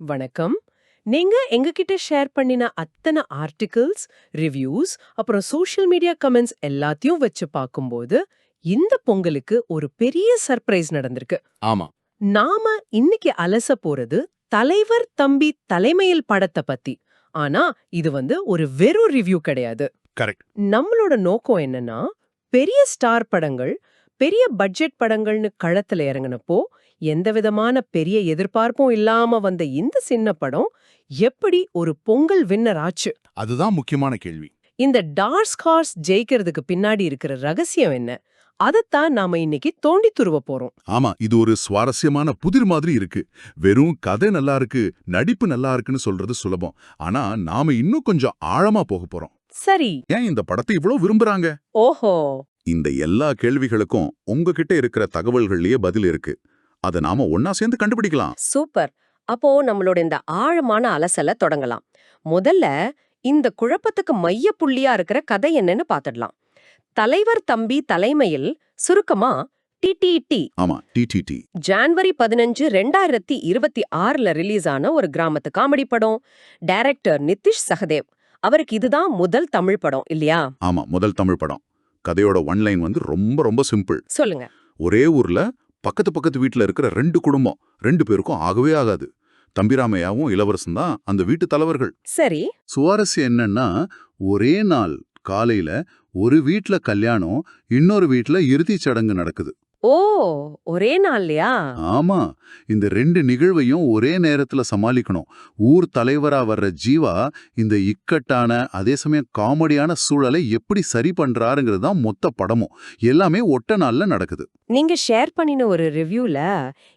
வணக்கம். நீங்க எங்ககிட்ட ஷேர் பண்ணின அத்தனை ஆர்டிகிள்ஸ் ரிவ்யூஸ் அப்புறம் சோஷியல் மீடியா கமெண்ட்ஸ் எல்லாத்தையும் வச்சு பார்க்கும்போது இந்த பொங்கலுக்கு ஒரு பெரிய சர்ப்ரைஸ் நடந்திருக்கு. ஆமா. நாம இன்னைக்கு அலச போறது தலைவர் தம்பி தலைமையில் படத்தை பத்தி. ஆனா இது வந்து ஒரு வெறும் ரிவ்யூ கிடையாது. கரெக்ட். நம்மளோட நோக்கம் என்னன்னா பெரிய ஸ்டார் படங்கள் பெரிய பட்ஜெட் படங்கள்னு களத்துல இறங்குனப்போ எந்த விதமான பெரிய எதிர்பார்ப்பும் இல்லாம வந்த இந்த சின்ன படம் எப்படி ஒரு பொங்கல் வின்னர் ஆச்சு? அதுதான் முக்கியமான கேள்வி. இந்த டார்க் ஹார்ஸ் ஜெயிக்கிறதுக்கு பின்னாடி இருக்கிற ரகசியம் என்ன? அதைத்தான் நாம இன்னைக்கு தோண்டி துருவ போறோம். ஆமா இது ஒரு சுவாரஸ்யமான புதிர் மாதிரி இருக்கு. வெறும் கதை நல்லா இருக்கு நடிப்பு நல்லா இருக்குன்னு சொல்றது சுலபம். ஆனா நாம இன்னும் கொஞ்சம் ஆழமா போக போறோம். சரி. ஏன் இந்த படத்தை இவ்ளோ விரும்புறாங்க? ஓஹோ. இந்த எல்லா கேள்விகளுக்கும் உங்ககிட்ட இருக்கிற தகவல்கள்லயே பதில் இருக்கு. அத நாம ஒன்னா சேர்ந்து கண்டுபிடிக்கலாம். சூப்பர். அப்போ நம்மளோட இந்த ஆழமான அலசல தொடங்கலாம். முதல்ல இந்த குழப்பத்துக்கு மைய புள்ளியா இருக்கிற கதை என்னன்னு பாத்துடலாம். தலைவர் தம்பி தலைமையில் சுருக்கமா டிடிடி ஆமா டிடிடி ஜான்வரி பதினஞ்சு ரெண்டாயிரத்தி இருபத்தி ஆறுல ரிலீஸ் ஆன ஒரு கிராமத்து காமெடி படம். டைரக்டர் நிதிஷ் சகதேவ். அவருக்கு இதுதான் முதல் தமிழ் படம் இல்லையா? ஆமா முதல் தமிழ் படம். கதையோட ஒன்லைன் வந்து ரொம்ப ரொம்ப சிம்பிள் சொல்லுங்க. ஒரே ஊர்ல பக்கத்து பக்கத்து வீட்ல இருக்கிற ரெண்டு குடும்பம் ரெண்டு பேருக்கும் ஆகவே ஆகாது. தம்பிராமையாவும் இளவரசன் தான் அந்த வீட்டு தலைவர்கள். சரி. சுவாரஸ்யம் என்னன்னா ஒரே நாள் காலையில ஒரு வீட்ல கல்யாணம் இன்னொரு வீட்ல இறுதிச் சடங்கு நடக்குது. ஓ ஒரே நாள்லயா? ஆமா. இந்த ரெண்டு நிகழ்வையும் ஒரே நேரத்துல சமாளிக்கணும். ஊர் தலைவரா வர்ற ஜீவா இந்த இக்கட்டான அதே சமயம் காமெடியான சூழலை எப்படி சரி பண்றாருங்கிறது தான் மொத்த படமும். எல்லாமே ஒட்ட நாள்ல நடக்குது. நீங்க ஷேர் பண்ணின ஒரு ரிவ்யூல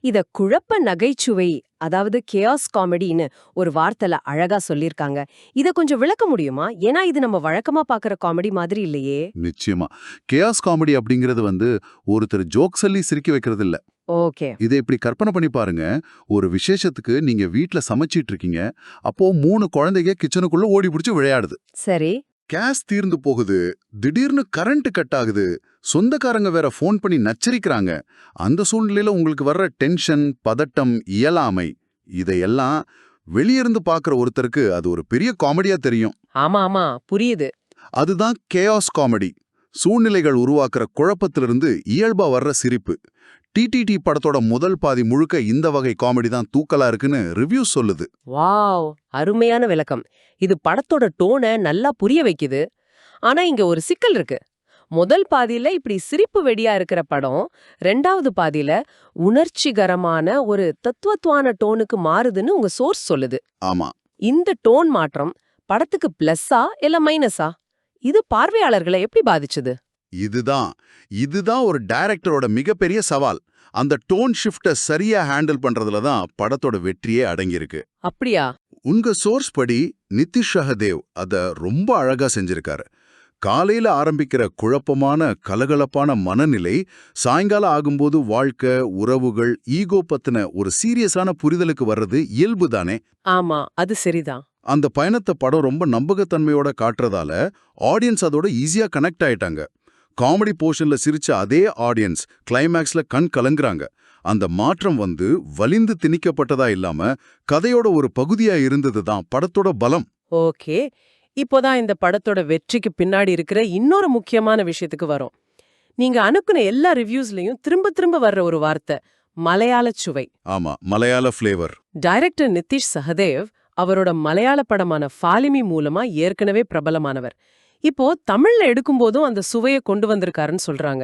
இத குழப்ப நகைச்சுவை அதாவது கேஆஸ் காமெடின்னு ஒரு வார்த்தைல அழகா சொல்லிருக்காங்க. இத கொஞ்சம் விளக்க முடியுமா? ஏன்னா இது நம்ம வழக்கமா பாக்குற காமெடி மாதிரி இல்லையே. நிச்சயமா. கேஆஸ் காமெடி அப்படிங்கிறது வந்து ஒருத்தர் ஜோக் சொல்லி சிரிக்க வைக்கிறது இல்ல ஓகே. இதை இப்படி கற்பனை பண்ணி பாருங்க. ஒரு விசேஷத்துக்கு நீங்க வீட்ல சமைச்சிட்டு இருக்கீங்க. அப்போ மூணு குழந்தைங்க கிச்சனுக்குள்ள ஓடி பிடிச்சு விளையாடுது. சரி. கேஸ் தீர்ந்து போகுது. திடீர்னு கரண்ட் கட் ஆகுது. சொந்தக்காரங்க வேற ஃபோன் பண்ணி நச்சரிக்கிறாங்க. அந்த சூழ்நிலையில உங்களுக்கு வர்ற டென்ஷன் பதட்டம் இயலாமை இதையெல்லாம் வெளியிருந்து பார்க்குற ஒருத்தருக்கு அது ஒரு பெரிய காமெடியா தெரியும். ஆமா ஆமா. புரியுது. அதுதான் கேஆஸ் காமெடி சூழ்நிலைகள் உருவாக்குற குழப்பத்திலிருந்து இயல்பா வர்ற சிரிப்பு. டிடிடி படத்தோட முதல் பாதி முழுக்க இந்த வகை காமெடி தான் தூக்கலா இருக்குன்னு ரிவ்யூ சொல்லுது. வாவ்! அருமையான விளக்கம். இது படத்தோட டோனை நல்லா புரிய வைக்குது. ஆனா இங்க ஒரு சிக்கல் இருக்கு. முதல் பாதியில இப்படி சிரிப்பு வெடியா இருக்கிற படம் ரெண்டாவது பாதியில உணர்ச்சிகரமான ஒரு தத்துவத்துவான டோனுக்கு மாறுதுன்னு உங்க சோர்ஸ் சொல்லுது. ஆமா. இந்த டோன் மாற்றம் படத்துக்கு பிளஸ்ஸா இல்ல மைனஸா? இது பார்வையாளர்களை எப்படி பாதிச்சுது? இதுதான். இதுதான் ஒரு டைரக்டரோட மிகப்பெரிய சவால். அந்த டோன் ஷிஃப்ட சரியா ஹேண்டில் பண்றதுல தான் படத்தோட வெற்றியே அடங்கியிருக்கு. அப்படியா? உங்க சோர்ஸ் படி நிதிஷ் சஹதேவ் அத ரொம்ப அழகா செஞ்சிருக்காரு. காலையில ஆரம்பிக்கிற குழப்பமான கலகலப்பான மனநிலை சாயங்காலம் ஆகும்போது வாழ்க்கை உறவுகள் ஈகோ பத்தின ஒரு சீரியஸான புரிதலுக்கு வர்றது இயல்பு தானே? ஆமா அது சரிதான். அந்த பயணத்தை படம் ரொம்ப நம்பகத்தன்மையோட காட்டுறதால ஆடியன்ஸ் அதோட ஈஸியா கனெக்ட் ஆயிட்டாங்க. காமெடி போர்ஷன்ல சிரிச்ச அதே ஆடியன்ஸ் கிளைமேக்ஸ்ல கண் கலங்குறாங்க. அந்த மாற்றம் வந்து வலிந்து திணிக்கப்பட்டதா இல்லாம கதையோட ஒரு பகுதியா இருந்தது தான் படத்தோட பலம். ஓகே. இப்போதான் இந்த படத்தோட வெற்றிக்கு பின்னாடி இருக்கிற இன்னொரு முக்கியமான விஷயத்துக்கு வரோம். நீங்க அனுப்புன எல்லா ரிவ்யூஸ்லயும் திரும்ப திரும்ப வர்ற ஒரு வார்த்தை மலையாள சுவை. ஆமா மலையாள ஃப்ளேவர் டைரக்டர் நிதிஷ் சஹதேவ் அவரோட மலையாள படமான ஃபாலிமி மூலமா ஏற்கனவே பிரபலமானவர். இப்போ தமிழ்ல எடுக்கும்போதும் அந்த சுவையை கொண்டு வந்திருக்காருன்னு சொல்றாங்க.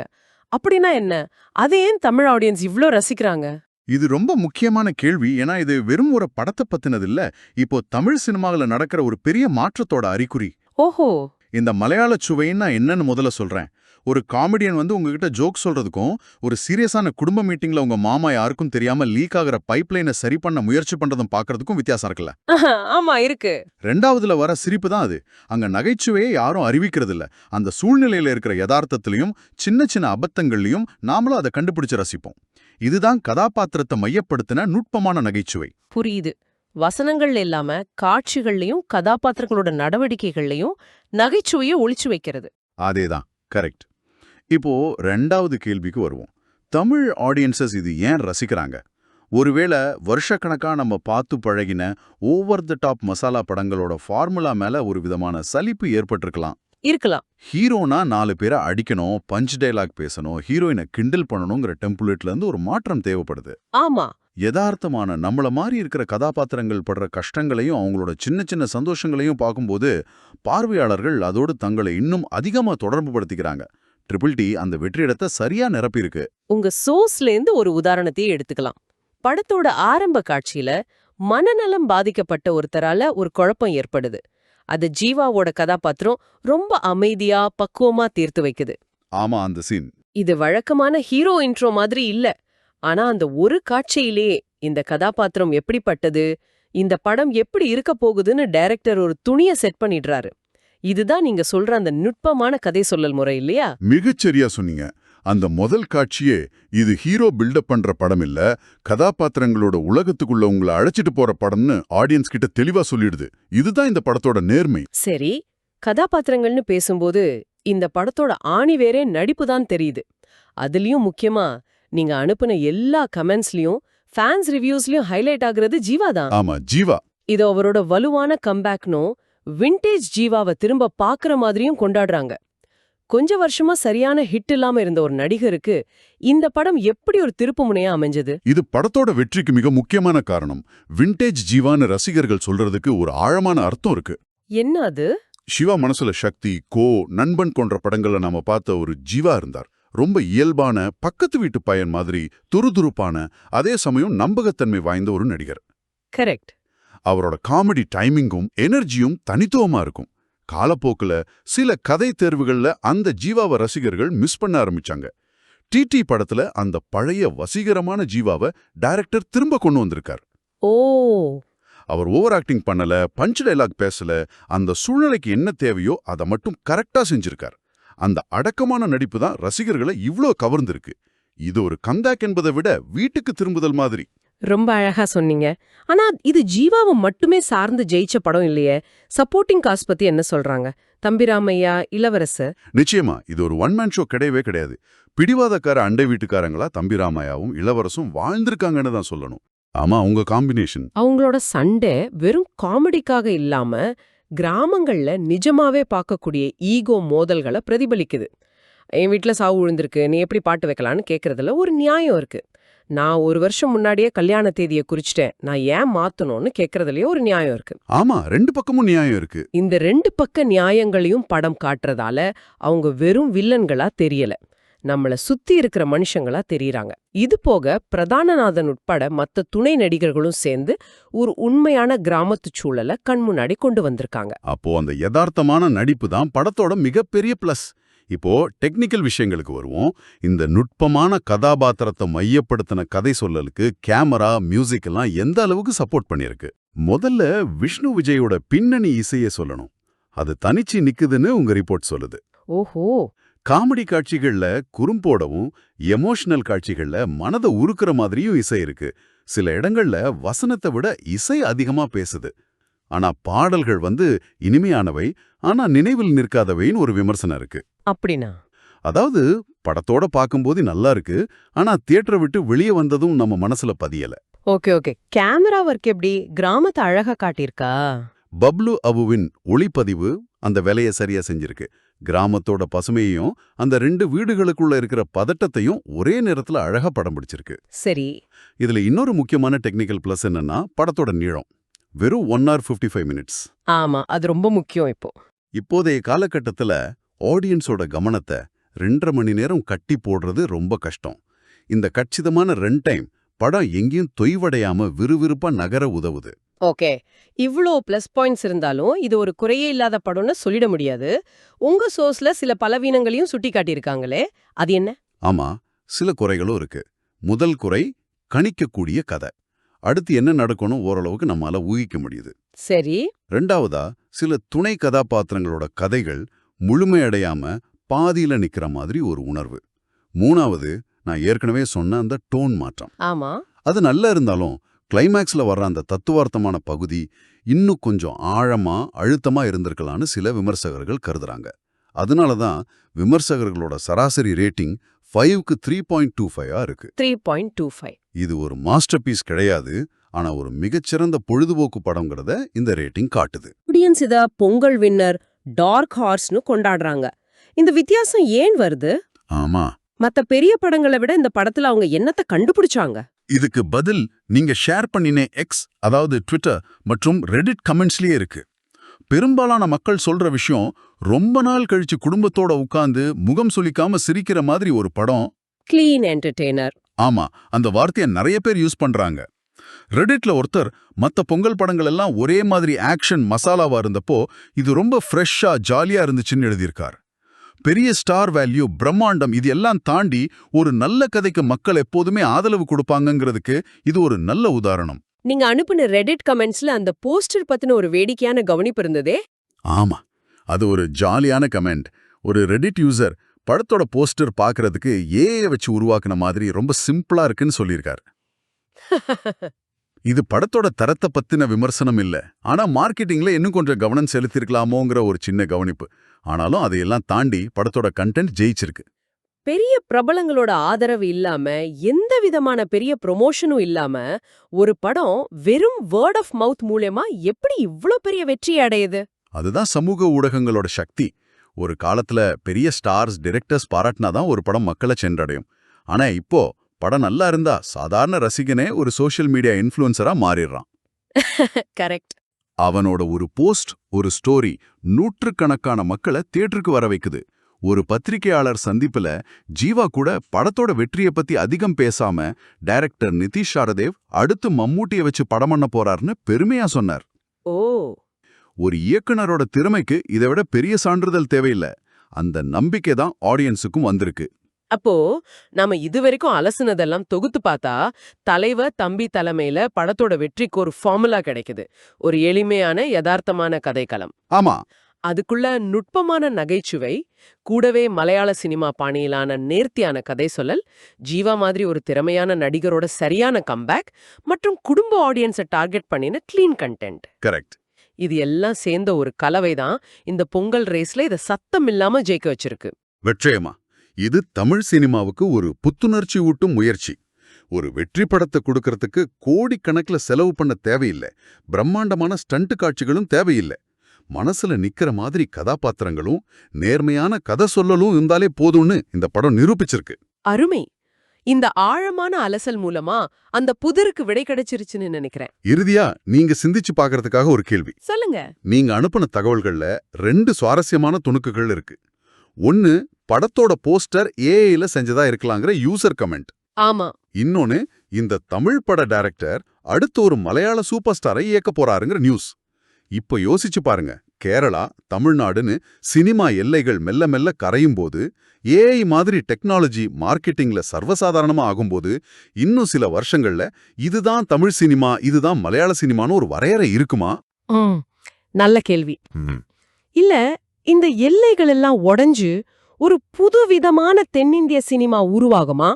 அப்படின்னா என்ன? அதை ஏன் தமிழ் ஆடியன்ஸ் இவ்ளோ ரசிக்கிறாங்க? இது ரொம்ப முக்கியமான கேள்வி. ஏன்னா இது வெறும் ஒரு படத்தை பத்தினது இல்ல இப்போ தமிழ் சினிமாவில் நடக்கிற ஒரு பெரிய மாற்றத்தோட அறிகுறி. ஓஹோ! இந்த மலையாள சுவைன்னு நான் என்னன்னு முதல்ல சொல்றேன். ஒரு காமெடியன் வந்து உங்ககிட்ட ஜோக் சொல்றதுக்கும் ஒரு சீரியஸான குடும்ப மீட்டிங்ல உங்க மாமா யாருக்கும் தெரியாம லீக் ஆகுற பைப்லைனை சரி பண்ண முயற்சி பண்றதும் பாக்குறதுக்கும் வித்தியாசம் இருக்குல்ல? ஆமா இருக்கு. ரெண்டாவதுல வர சிரிப்பு தான் அது. அங்க நகைச்சுவையை யாரும் அறிவிக்கிறது இல்ல அந்த சூழ்நிலையில இருக்கிற யதார்த்தத்திலையும் சின்ன சின்ன அபத்தங்கள்லயும் நாமளும் அதை கண்டுபிடிச்சு ரசிப்போம். இதுதான் கதாபாத்திரத்தை மையப்படுத்தின நுட்பமான நகைச்சுவை. புரியுது. வசனங்கள் இல்லாம காட்சிகள்லயும் கதாபாத்திரங்களோட நடவடிக்கைகள்லயும் நகைச்சுவையை ஒளிச்சு வைக்கிறது. அதேதான். கரெக்ட். இப்போ ரெண்டாவது கேள்விக்கு வருவோம். தமிழ் ஆடியன்சஸ் இது ஏன் ரசிக்கிறாங்க? ஒருவேளை வருஷக்கணக்கா நம்ம பார்த்து பழகின ஓவர் த டாப் மசாலா படங்களோட ஃபார்முலா மேல ஒரு விதமான சலிப்பு ஏற்பட்டிருக்கலாம். இருக்கலாம். ஹீரோனா நாலு பேரை அடிக்கணும் பஞ்ச் டயலாக் பேசணும் ஹீரோயினை கிண்டல் பண்ணணுங்கிற டெம்ப்ளேட்ல இருந்து ஒரு மாற்றம் தேவைப்படுது. ஆமா. யதார்த்தமான நம்மள மாதிரி இருக்கிற கதாபாத்திரங்கள் படுற கஷ்டங்களையும் அவங்களோட சின்ன சின்ன சந்தோஷங்களையும் பார்க்கும்போது பார்வையாளர்கள் அதோடு தங்களை இன்னும் அதிகமா தொடர்பு படுத்திக்கிறாங்க ட்ரிபிள் டி அந்த வெற்றிடத்தை சரியா நிரப்பியிருக்கு. உங்க சோர்ஸ்ல இருந்து ஒரு உதாரணத்தையே எடுத்துக்கலாம். படத்தோட ஆரம்ப காட்சியில மனநலம் பாதிக்கப்பட்ட ஒருத்தரால ஒரு குழப்பம் ஏற்படுது. அது ஜீவாவோட கதாபாத்திரம் ரொம்ப அமைதியா பக்குவமா தீர்த்து வைக்குது. ஆமா அந்த சீன். இது வழக்கமான ஹீரோ இன்ட்ரோ மாதிரி இல்ல. ஆனா அந்த ஒரு காட்சியிலேயே இந்த கதாபாத்திரம் எப்படிப்பட்டது இந்த படம் எப்படி இருக்க போகுதுன்னு டைரக்டர் ஒரு துணிய செட் பண்ணிடுறாரு. இதுதான் நீங்க சொல்ற அந்த நுட்பமான கதை சொல்லல் முறை இல்லையா? மிகச்சரியா சொன்னீங்க. அந்த முதல் காட்சியே இது ஹீரோ பில்டப் பண்ற படம் இல்ல கதாபாத்திரங்களோட உலகத்துக்குள்ள உங்களை அழைச்சிட்டு போற படம்னு ஆடியன்ஸ் கிட்ட தெளிவா சொல்லிடுது. இதுதான் இந்த படத்தோட நேர்மை. சரி கதாபாத்திரங்கள்னு பேசும்போது இந்த படத்தோட ஆணிவேரே நடிப்பு தான் தெரியுது. அதுலயும் முக்கியமா நீங்க அனுப்புன எல்லா கமெண்ட்ஸ்லயும் ஃபேன்ஸ் ரிவ்யூஸ்லயும் ஹைலைட் ஆகுறது ஜீவா தான் ஆமா ஜீவா. இது அவரோட வலுவான கம்பேக்னும் விண்டேஜ் ஜீவாவை திரும்ப பாக்குற மாதிரியும் கொண்டாடுறாங்க. கொஞ்ச வருஷமா சரியான ஹிட் இல்லாம இருந்த ஒரு நடிகருக்கு இந்த படம் எப்படி ஒரு திருப்புமுனையா அமைஞ்சது? இது படத்தோட வெற்றிக்கு மிக முக்கியமான காரணம். விண்டேஜ் ஜீவான்னு ரசிகர்கள் சொல்றதுக்கு ஒரு ஆழமான அர்த்தம் இருக்கு. என்ன அது? சிவா மனசுல சக்தி கோ நண்பன் போன்ற படங்கள்ல நாம பார்த்த ஒரு ஜீவா இருந்தார். ரொம்ப இயல்பான பக்கத்து வீட்டு பையன் மாதிரி துருதுருப்பான அதே சமயம் நம்பகத்தன்மை வாய்ந்த ஒரு நடிகர். கரெக்ட் அவரோட காமெடி டைமிங்கும் எனர்ஜியும் தனித்துவமா இருக்கும். காலப்போக்குல சில கதை தேர்வுகள்ல அந்த ஜீவாவை ரசிகர்கள் மிஸ் பண்ண ஆரம்பிச்சாங்க. டிடி படத்துல அந்த பழைய வசீகரமான ஜீவாவை டைரக்டர் திரும்ப கொண்டு வந்திருக்கார். ஓ! அவர் ஓவர் ஆக்டிங் பண்ணல பஞ்ச் டைலாக் பேசல அந்த சூழ்நிலைக்கு என்ன தேவையோ அதை மட்டும் கரெக்டா செஞ்சிருக்கார். அந்த அடக்கமான நடிப்பு தான் ரசிகர்களை இவ்ளோ கவர்ந்திருக்கு. இது ஒரு கந்தாக் என்பதை விட வீட்டுக்கு திரும்புதல் மாதிரி. ரொம்ப அழகா சொன்னீங்க. ஆனா இது ஜீவாவை மட்டுமே சார்ந்து ஜெயிச்ச படம் இல்லையே? சப்போர்ட்டிங் காஸ்ட் பத்தி என்ன சொல்றாங்க? தம்பிராமையா இளவரசர் நிச்சயமா இது ஒரு ஒன் மேன் ஷோ கிடையவே கிடையாது. பிடிவாதக்கார அண்டை வீட்டுக்காரங்களா தம்பிராமையாவும் இளவரசும் வாழ்ந்திருக்காங்கன்னு தான் சொல்லணும். ஆமா உங்க காம்பினேஷன் அவங்களோட சண்டை வெறும் காமெடிக்காக இல்லாம கிராமங்கள்ல நிஜமாவே பார்க்கக்கூடிய ஈகோ மோதல்களை பிரதிபலிக்குது. என் வீட்ல சாவு விழுந்திருக்கு நீ எப்படி பாட்டு வைக்கலான்னு கேக்குறதுல ஒரு நியாயம் இருக்கு. நான் ஒரு வருஷம் முன்னாடியே கல்யாண தேதியை குறிச்சிட்டேன். நான் ஏன் மாத்தணும்னு கேக்குறதுலயே ஒரு நியாயம் இருக்கு. ஆமா ரெண்டு பக்கமும் நியாயம் இருக்கு. இந்த ரெண்டு பக்க நியாயங்களையும் படம் காட்டுறதால அவங்க வெறும் வில்லன்களா தெரியல. நம்மள சுத்தி இருக்கிற மனுஷங்களா தெரியறாங்க. இது போக பிரதானநாதன் உட்பட மத்த துணை நடிகர்களும் சேர்ந்து ஒரு உண்மையான கிராமத்து சூழலை கண் முன்னாடி கொண்டு வந்திருக்காங்க. அப்போ அந்த யதார்த்தமான நடிப்பு தான் படத்தோட மிகப்பெரிய பிளஸ் இப்போ டெக்னிக்கல் விஷயங்களுக்கு வருவோம். இந்த நுட்பமான கதாபாத்திரத்தை மையப்படுத்தின கதை சொல்லலுக்கு கேமரா மியூசிக் எல்லாம் எந்த அளவுக்கு சப்போர்ட் பண்ணிருக்கு முதல்ல விஷ்ணு விஜயோட பின்னணி இசையை சொல்லணும். அது தனிச்சு நிக்குதுன்னு உங்க ரிப்போர்ட் சொல்லுது. ஓஹோ! காமெடி காட்சிகள்ல குறும்போடவும் எமோஷனல் காட்சிகள்ல மனதை உருக்குற மாதிரியும் இசை இருக்கு. சில இடங்கள்ல வசனத்தை விட இசை அதிகமா பேசுது. ஆனா பாடல்கள் வந்து இனிமையானவை ஆனா நினைவில் நிற்காதவைன்னு ஒரு விமர்சனம் இருக்கு. அப்படின்னா? அதாவது படத்தோட பார்க்கும்போது நல்லா இருக்கு ஆனா தியேட்டரை விட்டு வெளியே வந்ததும் நம்ம மனசுல பதியல. Okay okay. கேமரா ஒர்க் எப்படி? கிராமத்தை அழகா காட்டியிருக்கா? பப்ளு அபுவின் ஒளிப்பதிவு அந்த வேலையை சரியா செஞ்சிருக்கு. கிராமத்தோட பசுமையையும் அந்த ரெண்டு வீடுகளுக்குள்ள இருக்கிற பதட்டத்தையும் ஒரே நேரத்துல அழகா படம் பிடிச்சிருக்கு. சரி. இதுல இன்னொரு முக்கியமான டெக்னிக்கல் பிளஸ் என்னன்னா படத்தோட நீளம். வெறும் ஒன் hour 55 ஃபைவ் மினிட்ஸ் ஆமா அது ரொம்ப முக்கியம் இப்போ. இப்போதைய காலகட்டத்துல ஆடியன்ஸோட கவனத்தை ரெண்டரை மணி நேரம் கட்டி போடுறது ரொம்ப கஷ்டம். இந்த கச்சிதமான ரன் டைம் படம் எங்கேயும் தொய்வடையாம விறுவிறுப்பா நகர உதவுது. ஓகே இவ்ளோ ப்ளஸ் பாயிண்ட்ஸ் இருந்தாலும் இது ஒரு குறையே இல்லாத படம்னு சொல்லிட முடியாது. உங்க சோர்ஸ்ல சில பலவீனங்களையும் சுட்டி காட்டியிருக்காங்களே அது என்ன? ஆமா சில குறைகளும் இருக்கு. முதல் குறை கணிக்கக்கூடிய கதை. அடுத்து என்ன நடக்கணும் ஓரளவுக்கு நம்மால ஊகிக்க முடியுது. சரி. ரெண்டாவதா சில துணை கதாபாத்திரங்களோட கதைகள் முழுமையடையாம பாதியில நிக்கிற மாதிரி ஒரு உணர்வு. மூணாவது நான் ஏற்கனவே சொன்ன அந்த டோன் மாற்றம். ஆமா. அது நல்லா இருந்தாலும் கிளைமேக்ஸ்ல வர்ற அந்த தத்துவார்த்தமான பகுதி இன்னும் கொஞ்சம் ஆழமா அழுத்தமா இருந்திருக்கலாம்னு சில விமர்சகர்கள் கருதுறாங்க. அதனால தான் விமர்சகர்களோட சராசரி ரேட்டிங் ஃபைவ்க்கு த்ரீ பாயிண்ட் டூ ஃபைவா இருக்கு. த்ரீ பாயிண்ட் டூ ஃபைவ் இது ஒரு மாஸ்டர் பீஸ் கிடையாது ஆனா ஒரு மிகச்சிறந்த பொழுதுபோக்கு படங்கிறத இந்த ரேட்டிங் காட்டுது. ஆடியன்ஸ் இத பொங்கல் வின்னர் டார்க் ஹார்ஸ்னு கொண்டாடுறாங்க. இந்த வித்தியாசம் ஏன் வருது? ஆமா. மத்த பெரிய படங்களை விட இந்த படத்துல அவங்க என்னத்தை கண்டுபிடிச்சாங்க? இதுக்கு பதில் நீங்க ஷேர் பண்ணினே எக்ஸ் அதாவது ட்விட்டர் மற்றும் ரெடிட் கமெண்ட்ஸ்லயே இருக்கு. பெரும்பாலான மக்கள் சொல்ற விஷயம் ரொம்ப நாள் கழிச்சு குடும்பத்தோட உட்கார்ந்து முகம் சுளிக்காம சிரிக்கிற மாதிரி ஒரு படம். கிளீன் என்டர்டெய்னர் ஆமா அந்த வார்த்தையை நிறைய பேர் யூஸ் பண்றாங்க. ரெடிட்ல ஒருத்தர் மத்த பொங்கல் படங்கள் எல்லாம் ஒரே மாதிரி ஆக்ஷன் மசாலாவா இருந்தப்போ இது ரொம்ப ஃப்ரெஷ்ஷா ஜாலியா இருந்துச்சுன்னு எழுதியிருக்கார். பெரிய ஸ்டார் வேல்யூ பிரம்மாண்டம் இது எல்லாம் தாண்டி ஒரு நல்ல கதைக்கு மக்கள் எப்போதுமே ஆதரவு கொடுப்பாங்கங்கிறதுக்கு இது ஒரு நல்ல உதாரணம். நீங்க அனுப்பின ரெடிட் கமெண்ட்ஸ்ல அந்த போஸ்டர் பத்தின ஒரு வேடிக்கையான கவனிப்பு இருந்ததே? ஆமா. அது ஒரு ஜாலியான கமெண்ட் ஒரு ரெடிட் யூசர் படத்தோட போஸ்டர் பார்க்கறதுக்கு ஏஐ வச்சு உருவாக்குன மாதிரி ரொம்ப சிம்பிளா இருக்குன்னு சொல்லியிருக்கார். இது படத்தோட தரத்தை பத்தின விமர்சனம் இல்ல. ஆனா மார்க்கெட்டிங்ல இன்னும் கொஞ்சம் கவனம் செலுத்திருக்கலாமோங்கிற ஒரு சின்ன கவனிப்பு. ஆனாலும் அதையெல்லாம் தாண்டி படத்தோட கண்டென்ட் ஜெயிச்சிருக்கு. பெரிய பிரபலங்களோட ஆதரவு இல்லாம எந்த விதமான பெரிய ப்ரொமோஷனும் இல்லாம ஒரு படம் வெறும் வேர்ட் ஆஃப் மவுத் மூலமா எப்படி இவ்ளோ பெரிய வெற்றி அடையுது? அதுதான் சமூக ஊடகங்களோட சக்தி. ஒரு காலத்துல பெரிய ஸ்டார்ஸ் டிரெக்டர்ஸ் பாராட்டினாதான் ஒரு படம் மக்களை சென்றடையும். ஆனா இப்போ படம் நல்லா இருந்தா சாதாரண ரசிகனே ஒரு சோஷியல் மீடியா இன்ஃப்ளூயன்சரா மாறிடுறான். கரெக்ட் அவனோட ஒரு போஸ்ட் ஒரு ஸ்டோரி நூற்றுக்கணக்கான மக்களை தியேட்டருக்கு வர வைக்குது. ஒரு பத்திரிகையாளர் சந்திப்புல ஜீவா கூட படத்தோட வெற்றியை பத்தி அதிகம் பேசாம டைரக்டர் நிதிஷ் சாரதேவ் அடுத்து மம்மூட்டியை வச்சு படம் பண்ண போறாருன்னு பெருமையா சொன்னார். ஓ. ஒரு இயக்குனரோட திறமைக்கு இதை விட பெரிய சான்றிதழ் தேவையில்லை. அந்த நம்பிக்கை தான் ஆடியன்ஸுக்கும் வந்திருக்கு. அப்போ நாம இதுவரைக்கும் அலசுனதெல்லாம் தொகுத்து பார்த்தா தலைவர் தம்பி தலைமையில படத்தோட வெற்றிக்கு ஒரு ஃபார்முலா கிடைக்குது. ஒரு எளிமையான யதார்த்தமான கதைக்களம். ஆமா. அதுக்குள்ள நுட்பமான நகைச்சுவை கூடவே மலையாள சினிமா பாணியிலான நேர்த்தியான கதை சொல்லல் ஜீவா மாதிரி ஒரு திறமையான நடிகரோட சரியான கம்பேக் மற்றும் குடும்ப ஆடியன்ஸை டார்கெட் பண்ணின க்ளீன் கண்டென்ட் கரெக்ட் இது எல்லாம் சேர்ந்த ஒரு கலவை தான் இந்த பொங்கல் ரேஸ்ல இத சத்தம் இல்லாம ஜெயிக்க வச்சிருக்கு. வெற்றியமா இது தமிழ் சினிமாவுக்கு ஒரு புத்துணர்ச்சி ஊட்டும் முயற்சி. ஒரு வெற்றி படத்தை கொடுக்கறதுக்கு கோடிக்கணக்குல செலவு பண்ண தேவையில்லை. பிரம்மாண்டமான ஸ்டண்ட் காட்சிகளும் தேவையில்லை. மனசுல நிக்கிற மாதிரி கதாபாத்திரங்களும் நேர்மையான கதை சொல்லலும் இருந்தாலே போதும்னு இந்த படம் நிரூபிச்சிருக்கு. அருமை. இந்த ஆழமான அலசல் மூலமா அந்த புதிருக்கு விடை கிடைச்சிருச்சுன்னு நினைக்கிறேன். இறுதியா நீங்க சிந்திச்சு பார்க்கறதுக்காக ஒரு கேள்வி. சொல்லுங்க. நீங்க அனுப்பின தகவல்கள்ல ரெண்டு சுவாரஸ்யமான துணுக்குகள் இருக்கு. ஒன்னு படத்தோட போஸ்டர் ஏஐல செஞ்சதா இருக்கலாங்கிற யூசர் கமெண்ட். ஆமா. இன்னொன்னு இந்த தமிழ் பட டைரக்டர் அடுத்து ஒரு மலையாள சூப்பர் ஸ்டாரை இயக்க போறாருங்கிற நியூஸ். இப்ப யோசிச்சு பாருங்க. கேரளா தமிழ்நாடுன்னு சினிமா எல்லைகள் மெல்ல மெல்ல கரையும் போது ஏஐ மாதிரி டெக்னாலஜி மார்க்கெட்டிங்ல சர்வசாதாரணமா ஆகும்போது இன்னும் சில வருஷங்கள்ல இதுதான் தமிழ் சினிமா இதுதான் மலையாள சினிமான்னு ஒரு வரையறை இருக்குமா? நல்ல கேள்வி. இல்ல இந்த எல்லைகள் எல்லாம் உடைஞ்சு ஒரு புதுவிதமான தென்னிந்திய சினிமா உருவாகுமா?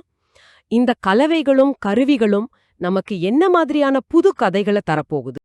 இந்த கலவைகளும் கருவிகளும் நமக்கு என்ன மாதிரியான புது கதைகளை தரப்போகுது?